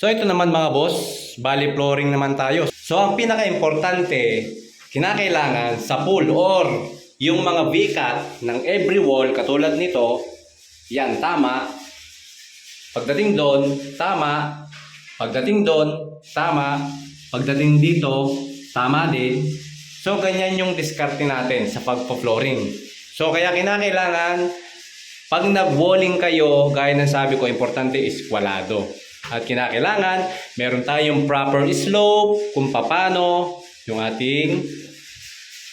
So ito naman mga boss, bali flooring naman tayo. So ang pinaka-importante, kinakailangan sa pool or yung mga V-cut ng every wall katulad nito, yan tama. Pagdating doon, tama. Pagdating doon, tama. Pagdating dito, tama din. So ganyan yung diskarte natin sa pagpo-flooring. So kaya kinakailangan pag nag-walling kayo, gaya ng sabi ko, importante is kwalado. At kinakailangan, meron tayong proper slope, kung paano yung ating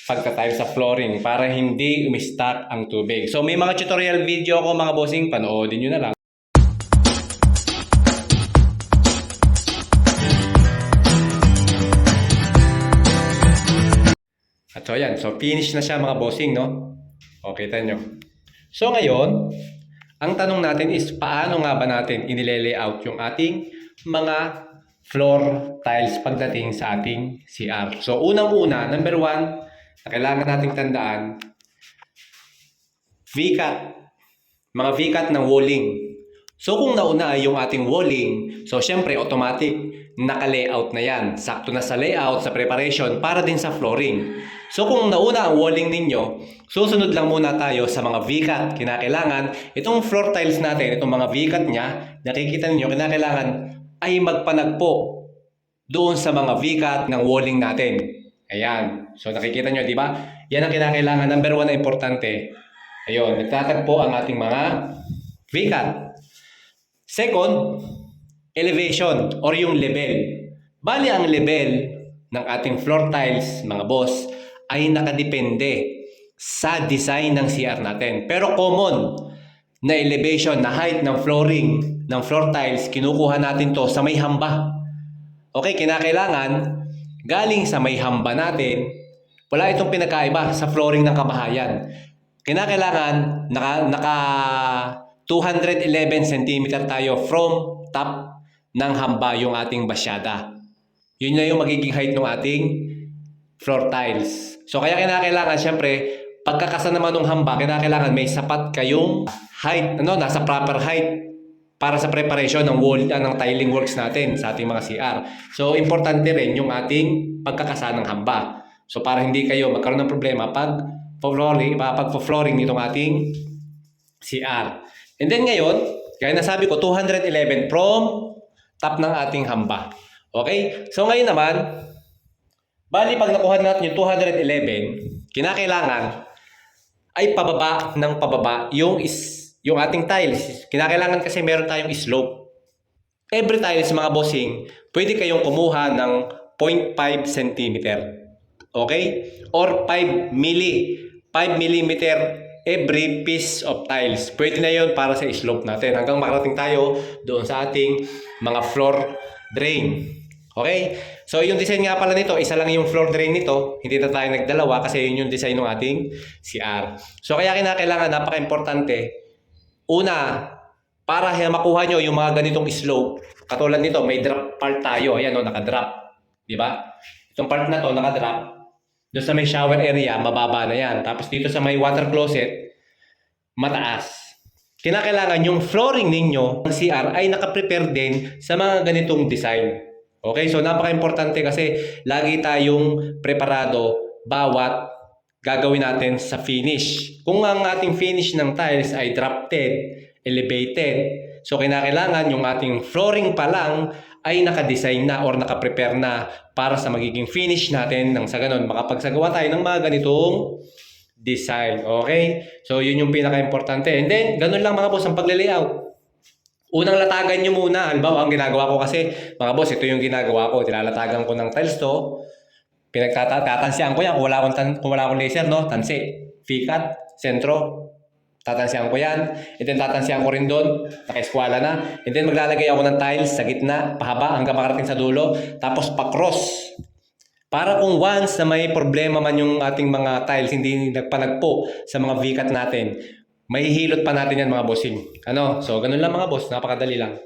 pagka-time sa flooring para hindi umistak ang tubig. So may mga tutorial video ako mga bossing, panoodin nyo na lang. At so ayan, so finish na siya mga bossing, no? O, kita nyo. So ngayon, ang tanong natin is paano nga ba natin inile-layout yung ating mga floor tiles pagdating sa ating CR. So unang-una, number one, na kailangan nating tandaan, V-cut. Mga V-cut ng walling. So kung nauna yung ating walling, so syempre automatic naka-layout na yan. Sakto na sa layout, sa preparation, para din sa flooring. So kung nauna ang walling ninyo, susunod lang muna tayo sa mga V-cut. Kinakailangan, itong floor tiles natin, itong mga V-cut niya, nakikita ninyo, kinakailangan ay magpanagpo doon sa mga V-cut ng walling natin. Ayan. So nakikita nyo, di ba? Yan ang kinakailangan. Number one na importante. Ayun, nagtatagpo ang ating mga V-cut. Second, elevation or yung level. Bali ang level ng ating floor tiles, mga boss, ay nakadepende sa design ng CR natin. Pero common na elevation, na height ng flooring, ng floor tiles, kinukuha natin to sa may hamba. Okay, kinakailangan, galing sa may hamba natin, wala itong pinakaiba sa flooring ng kabahayan. Kinakailangan, naka, naka 211 cm tayo from top ng hamba yung ating basyada. Yun na yung magiging height ng ating floor tiles. So kaya kinakailangan syempre pagkakasa naman ng hamba, kinakailangan may sapat kayong height, ano, nasa proper height para sa preparation ng wall ah, ng tiling works natin sa ating mga CR. So importante rin yung ating pagkakasa ng hamba. So para hindi kayo magkaroon ng problema pag flooring, pag flooring nitong ating CR. And then ngayon, gaya na sabi ko 211 from top ng ating hamba. Okay? So ngayon naman, Bali, pag nakuha natin yung 211, kinakailangan ay pababa ng pababa yung is yung ating tiles. Kinakailangan kasi meron tayong slope. Every tiles mga bossing, pwede kayong kumuha ng 0.5 cm. Okay? Or 5 milli. 5 mm every piece of tiles. Pwede na yon para sa slope natin hanggang makarating tayo doon sa ating mga floor drain. Okay? So, yung design nga pala nito, isa lang yung floor drain nito. Hindi na tayo nagdalawa kasi yun yung design ng ating CR. So, kaya kinakailangan, napaka-importante. Una, para makuha nyo yung mga ganitong slope, katulad nito, may drop part tayo. Ayan o, nakadrop. Di ba? Itong part na to, nakadrop. Doon sa may shower area, mababa na yan. Tapos dito sa may water closet, mataas. Kinakailangan yung flooring ninyo ng CR ay nakaprepare din sa mga ganitong design. Okay, so napaka-importante kasi lagi tayong preparado bawat gagawin natin sa finish. Kung ang ating finish ng tiles ay drafted, elevated, so kinakailangan yung ating flooring pa lang ay nakadesign na or nakaprepare na para sa magiging finish natin nang sa ganun makapagsagawa tayo ng mga ganitong design. Okay? So yun yung pinaka-importante. And then, ganun lang mga boss ang pagle-layout. Unang latagan nyo muna. Halimbawa, ang ginagawa ko kasi, mga boss, ito yung ginagawa ko. Tilalatagan ko ng tiles to. Pinagtatansiyan ko yan. Kung wala akong, kung wala akong laser, no? Tansi. Fikat. Sentro. Tatansiyan ko yan. And then tatansiyan ko rin doon. Naka-eskwala na. And then maglalagay ako ng tiles sa gitna. Pahaba hanggang makarating sa dulo. Tapos pa-cross. Para kung once na may problema man yung ating mga tiles, hindi nagpanagpo sa mga V-cut natin, may hilot pa natin yan mga bossing. Ano? So, ganun lang mga boss. Napakadali lang.